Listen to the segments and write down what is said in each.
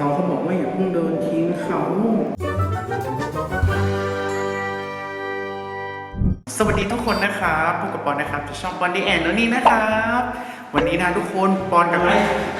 เขาเขาบอกว่าอย่าเพิ่งเดินทิ้งเขา สวัสดีทุกคนนะครับพบกับปอนนะครับจากช่องปอนดีแอนแล้วนี่นะครับ วันนี้นะทุกคนปอนกับ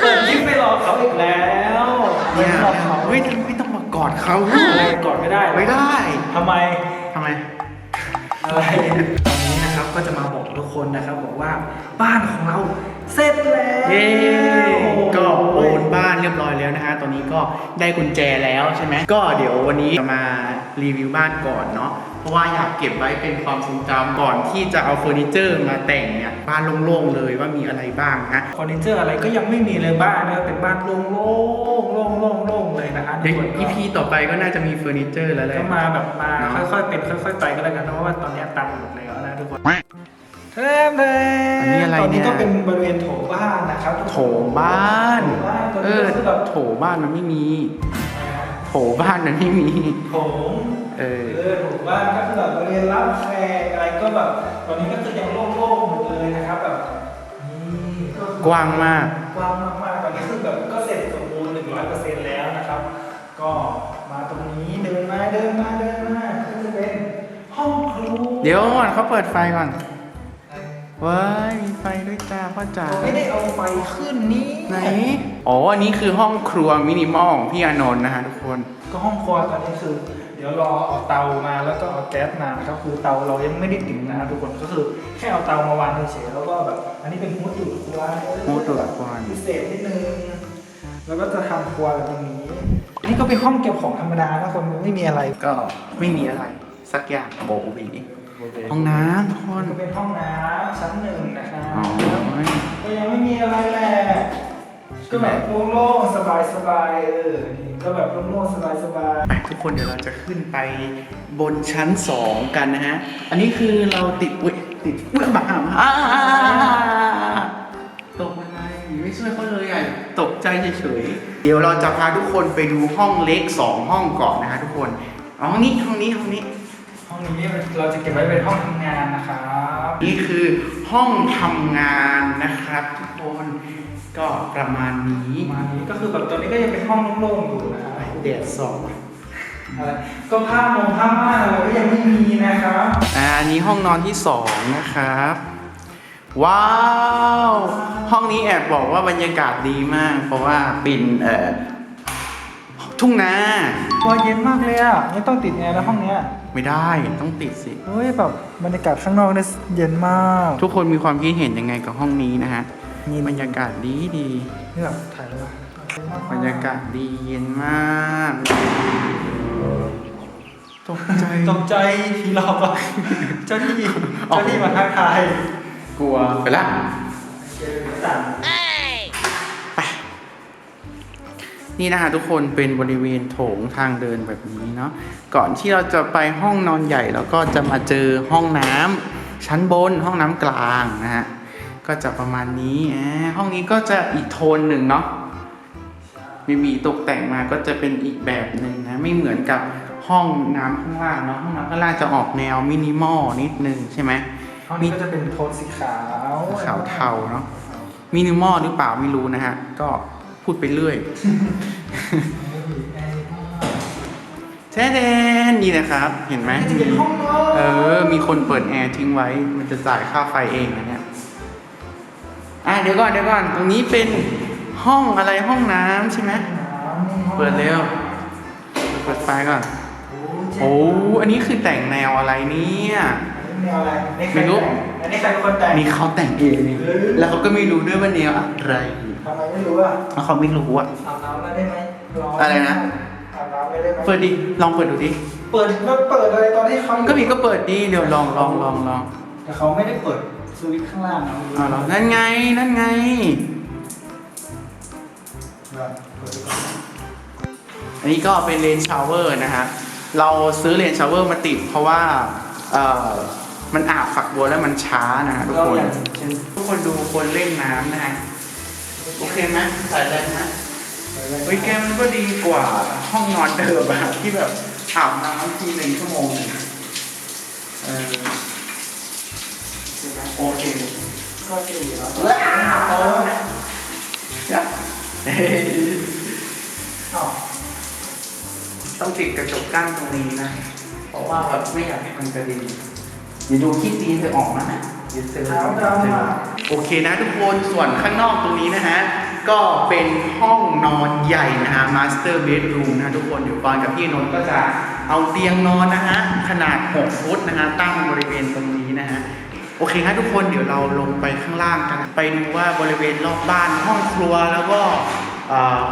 เปิดคลิปไปรอเขาอีกแล้วไม่เนี่ยรอเขาเฮ้ยไม่ต้องมากอดเขาอะไรกดไม่ได้ไม่ได้ทำไมทำไมอะไรตอนนี้นะครับก็จะมาบอกทุกคนนะครับบอกว่าบ้านของเราเสร็จแล้วเย้ก็ โอนบ้านเรียบร้อยแล้วนะฮะตอนนี้ก็ได้กุญแจแล้วใช่ไหมก็เดี๋ยววันนี้จะมารีวิวบ้านก่อนเนาะเพราะว่าอยากเก็บไว้เป็นความทรงจำก่อนที่จะเอาเฟอร์นิเจอร์มาแต่งเนี่ยบ้านโล่งๆเลยว่ามีอะไรบ้างฮะเฟอร์นิเจอร์อะไรก็ยังไม่มีเลยบ้านนะเป็นบ้านโล่งๆโล่งๆโล่งๆเลยนะฮะเดี๋ยวทุกคนก็ EP ต่อไปก็น่าจะมีเฟอร์นิเจอร์แล้วแหละก็มาแบบมาเนอะค่อยๆเป็นค่อยๆไปก็แล้วกันนะเพราะว่าตอนนี้ตังค์หมดแล้วนะทุกคน เทมเทมอันนี้อะไรตอนนี้เนี่ยก็เป็นบริเวณโถบ้านนะครับทุกคนโถบ้าน โถบ้านตอนเอนี้อก็คือแบบโถบ้านมันไม่มี โถบ้านมันไม่มี โถงเออเออถูกบ้านก็คือแบบบริเวณรับแขกอะไรก็แบบตอนนี้ก็คือยังโล่งๆหมดเลยนะครับแบบนี่ก็คือกว้างมาก กว้างมากๆตอนนี้คือแบบก็เสร็จสมบูรณ์หนึ่งร้อยเปอร์เซ็นต์แล้วนะครับ ก็มาตรงนี้เดินมาเดินมาเดินมาก็จะเป็นห้องครัว เดี๋ยวก่อนเขาเปิดไฟก่อน ว้ายมีไฟด้วยจ้าพ่อจ๋าไม่ได้เอาไฟขึ้นนี่ไหนอ๋ออันนี้คือห้องครัวมินิมอลของพี่อานนท์นะฮะทุกคน ก็ห้องครัวตอนนี้คือ เดี๋ยวรอเอาเตามาแล้วก็เอาแก๊สมานะครับคือเตาเรายังไม่ได้ติดนะทุกคนก็คือแค่เอาเตามาวางเฉยๆแล้วก็แบบอันนี้เป็นฮูดดูดครัวฮูดดูดครัวพิเศษนิดนึงแล้วก็จะทำครัวแบบตรงนี้อันนี้ก็เป็นห้องเก็บของธรรมดานะคนไม่มีอะไรก็ไม่มีอะไร สักอย่างโบวี ห้องน้ำทุกคนก็เป็นห้องน้ำชั้นหนึ่งนะครับอ๋อก็ยังไม่มีอะไรแหละก็แบบโล่งๆสบายๆเออนี่ก็แบบโล่งๆสบายๆไปทุกคนเดี๋ยวเราจะขึ้นไปบนชั้นสองกันนะฮะ อันนี้คือเราติดอุ้ยติดอุ้ยบ้าอ่าตกอะไรไม่ช่วยเขาเลยอะตกใจเฉยๆเดี๋ยวเราจะพาทุกคนไปดูห้องเล็กสองห้องก่อนนะฮะทุกคนอ๋อห้องนี้ห้องนี้ห้องนี้ ห้องนี้เราจะเก็บไว้เป็นห้องทำงานนะครับนี่คือห้องทำงานนะครับทุกคนก็ประมาณนี้ประมาณนี้ก็คือแบบตอนนี้ก็ยังเป็นห้องโล่งๆอยู่นะครับเดดสองอะไรก็ผ้ามงผ้าม่านอะไรก็ยังไม่มีนะครับอ่าอันนี้ห้องนอนที่สองนะครับ ว้าว ห้องนี้แอบบอกว่าบรรยากาศดีมาก เพราะว่าเป็นเอ่อ ทุ่งนา ตัวเย็นมากเลยอะไม่ต้องติดแอร์แล้วห้องเนี้ยไม่ได้ต้องติดสิ เฮ้ยแบบบรรยากาศข้างนอกเนี่ยเย็นมากทุกคนมีความคิดเห็นยังไงกับห้องนี้นะฮะมีบรรยากาศดีดี นี่แบบถ่ายแล้วบรรยากาศดีเย็นมากตกใจตกใจทีหลอกอะเจ้าที่เจ้าที่มาทักทายกลัวไปละเจอต่าง นี่นะฮะทุกคนเป็นบริเวณโถงทางเดินแบบนี้เนาะก่อนที่เราจะไปห้องนอนใหญ่แล้วก็จะมาเจอห้องน้ำชั้นบนห้องน้ำกลางนะฮะก็จะประมาณนี้อ่าห้องนี้ก็จะอีกโทนหนึ่งเนาะมีบีตกแต่งมาก็จะเป็นอีกแบบหนึ่งนะไม่เหมือนกับห้องน้ำข้างล่างเนาะห้องน้ำข้างล่างจะออกแนวมินิมอลนิดนึงใช่ไหมห้องนี้ก็จะเป็นโทนสีขาวขาวเทาเนาะมินิมอลหรือเปล่าไม่รู้นะฮะก็ พูดไปเรื่อยแท้แดนนี่นะครับ เห็นไหมจะเป็นห้องนอนเออ มีคนเปิดแอร์ทิ้งไว้ มันจะจ่ายค่าไฟเองนะเนี่ยอะเดี๋ยวก่อนเดี๋ยวก่อน ตรงนี้เป็นห้องอะไรห้องน้ำใช่ไหมเปิดเร็ว เปิดไฟก่อน โอ้อันนี้คือแต่งแนวอะไรเนี่ยแนวอะไรนี่ใคไม่รู้อันนี้ใครเป็นคนแต่งนี่เขาแต่งเองนี่แล้วเขาก็ไม่รู้ด้วยว่าแนวอะไร ทำไมไม่รู้อะแล้วเขาไม่รู้อะอาบน้ำแล้วได้ไหมลงอะไรนะ อาบน้ำแล้วได้ไหมเปิดดิลองเปิดดูดิเปิดก็เปิดอะไรตอนที่เขาอยู่ก็มีก็เปิดดิเดี๋ยวลองลองลองลองแต่เขาไม่ได้เปิดสวิตช์ข้างล่างนะเอาลองนั่นไงนั่นไงอันนี้ก็เป็นเลนชาวเวอร์นะฮะ เราซื้อเลนชาวเวอร์มาติดเพราะว่าเอ่อมันอาบฝักบัวแล้วมันช้านะฮะทุกเราคน อยากเช่นทุกคนดูคนเล่นน้ำนะฮะ โอเคไหมใส่แรงไหมเฮ้ยแกมันก็ดีกว่าห้องนอนเดิมอะที่แบบอาบน้ำทีหนึ่งชั่วโมงหนึ่งเออโอเคก็ดีแล้วว้าวอ้าวต้องติดกระจกกั้นตรงนี้นะ เพราะว่าแบบไม่อยากให้มันกระเด็นเดี๋ยวดูคลิปนี้จะออกมานะเดี๋ยวเจอเท้าดำอะ โอเคนะทุกคนส่วนข้างนอกตรงนี้นะฮะ ก็เป็นห้องนอนใหญ่นะฮะ master bedroom นะทุกคนเดี๋ยวปอนกับพี่นนท์ก็จะเอาเตียงนอนนะฮะ ขนาด 6 ฟุตนะฮะ ตั้งบริเวณตรงนี้นะฮะโอเคครับทุกคนเดี๋ยวเราลงไปข้างล่างกัน ไปดูว่าบริเวณรอบบ้านห้องครัวแล้วก็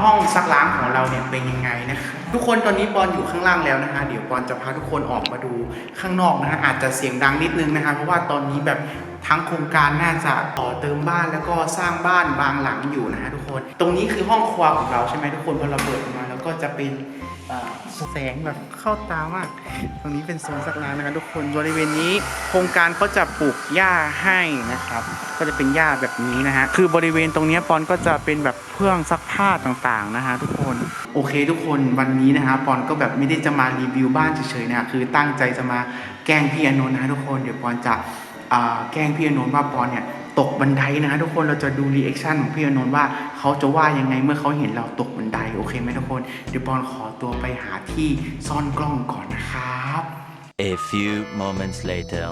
ห้องซักล้างของเราเนี่ยเป็นยังไงนะครับทุกคนตอนนี้ปอนอยู่ข้างล่างแล้วนะฮะเดี๋ยวปอนจะพาทุกคนออกมาดูข้างนอกนะฮะอาจจะเสียงดังนิดนึงนะฮะเพราะว่าตอนนี้แบบทั้งโครงการน่าจะต่อเติมบ้านแล้วก็สร้างบ้านบางหลังอยู่นะฮะทุกคน ตรงนี้คือห้องครัวของเราใช่ไหมทุกคนพอเราเปิดออกมาแล้วก็จะเป็น แสงแบบเข้าตามาก ตรงนี้เป็นโซนซักล้างนะครับทุกคนบริเวณนี้ โครงการเขาจะปลูกหญ้าให้นะครับ ก็จะเป็นหญ้าแบบนี้นะฮะ คือบริเวณตรงเนี้ยปอนก็จะเป็นแบบเครื่องซักผ้าต่างๆนะฮะทุกคน โอเคทุกคนวันนี้นะฮะปอนก็แบบไม่ได้จะมารีวิวบ้านเฉยๆนะคือตั้งใจจะมาแกล้งพี่อนนท์นะฮะทุกคน เดี๋ยวปอนจะแกล้งพี่อนนท์ว่าปอนเนี่ย ตกบันไดนะฮะทุกคนเราจะดูรีแอคชั่นของพี่อานนท์ว่าเขาจะว่ายังไงเมื่อเขาเห็นเราตกบันไดโอเคไหมทุกคนเดี๋ยวปอนขอตัวไปหาที่ซ่อนกล้องก่อนนะครับ A few moments later.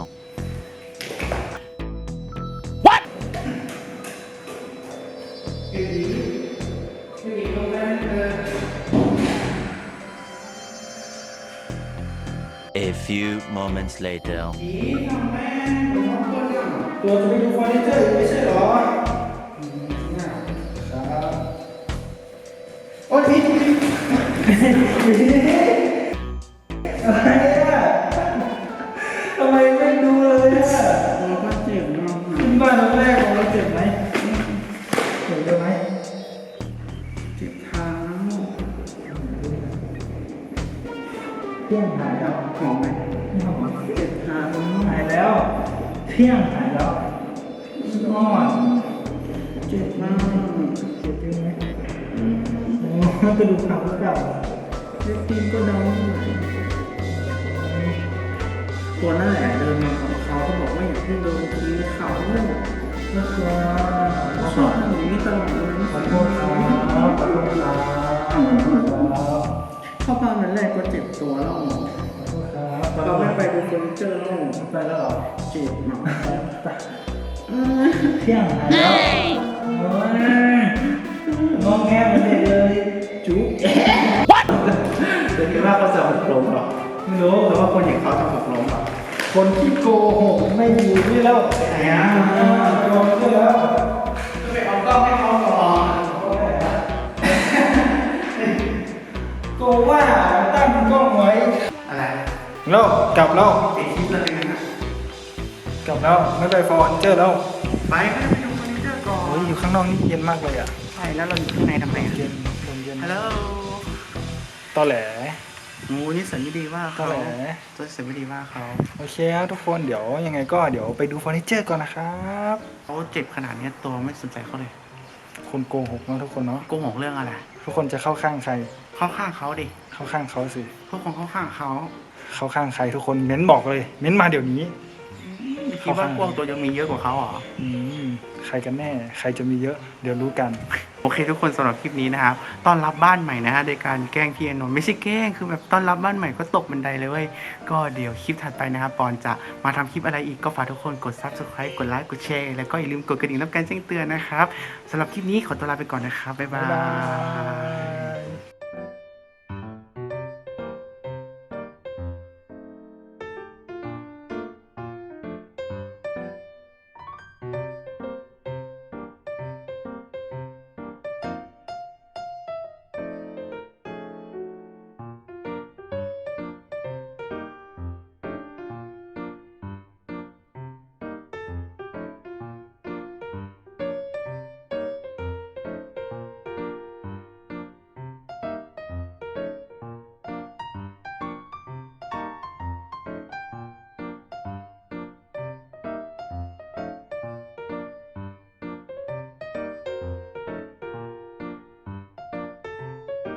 A few moments later. ตัวจะไปดูเฟอร์นิเจอร์อยู่ไม่ใช่เหรอครับโอ้ยพี่พี่อะไรอะทำไมไม่ดูเลยอะมันก็เจ็บเนาะขึ้นบ้านตอนแรกของเราเจ็บไหมเจ็บไหมเจ็บเท้าเที่ยงหายแล้วหอมไหมไม่หอมเจ็บเท้าหายแล้ว เที่ยงหาย ระดูกหักหรือเปล่าเจ็บตีนก็ดำตัวนั่นแหละเดินมากับเขาก็บอกว่าอยากให้เดินทีเขาเนี่ยน่ากลัวเขาชอบทำอย่างนี้ตลอดเลยขอโทษครับขอโทษครับขอโทษครับเข้าบ้านนั้นแรกก็เจ็บตัวแล้วขอโทษครับเราไม่ไปดูเฟอร์นิเจอร์แล้วไปแล้วเหรอเจ็บหนักเที่ยงหายแล้วโอ้ยง จุ๊บเดี๋ยวคิดว่าเขาจะหกล้มหรอไม่รู้หรือว่าคนอย่างเขาจะหกล้มหรอคนที่โกหกไม่อยู่นี่แล้วไหนอะโกหกแล้วไปเอากล้องให้เขาก่อนโกว่าตั้งกล้องไว้อะไรแล้วกลับแล้วไอคลิปเลยนะกลับแล้วไม่ไปฟอร์นิเจอร์แล้วไปไปไปดูเฟอร์นิเจอร์ก่อนโอ้ยอยู่ข้างนอกนี่เย็นมากเลยอะใช่แล้วเราอยู่ข้างในทำไมอะเย็นลม เย็นฮัลโหลตอแหลโอ้นี่สันไม่ดีว่าตอเขาแหลตัวสันไม่ดีว่าเขาโอเคครับทุกคนเดี๋ยวยังไงก็เดี๋ยวไปดูเฟอร์นิเจอร์ก่อนนะครับเขาเจ็บขนาดเนี้ยตัวไม่สนใจเขาเลยคนโกหกเนาะทุกคนเนาะโกหกเรื่องอะไรทุกคนจะเข้าข้างใคร เข้าข้างเขาดิเข้าข้างเขาสิทุกคนเข้าข้างเขาเข้าข้างใครทุกคนเม้นบอกเลย เม้นมาเดี๋ยวนี้ คิดว่าพวกตัวยังมีเยอะกว่าเขาเหรออืมใครกันแน่ ใครจะมีเยอะ เดี๋ยวรู้กัน โอเคทุกคนสำหรับคลิปนี้นะครับต้อนรับบ้านใหม่นะฮะโดยการแกล้งพี่อนนท์ไม่ใช่แกล้งคือแบบต้อนรับบ้านใหม่ก็ตกบันไดเลยเว้ยก็เดี๋ยวคลิปถัดไปนะครับปอนจะมาทำคลิปอะไรอีกก็ฝากทุกคนกด subscribe กดไลค์กดแชร์แล้วก็อย่าลืมกดกระดิ่งรับการแจ้งเตือนนะครับสำหรับคลิปนี้ขอตัวลาไปก่อนนะครับบ๊ายบาย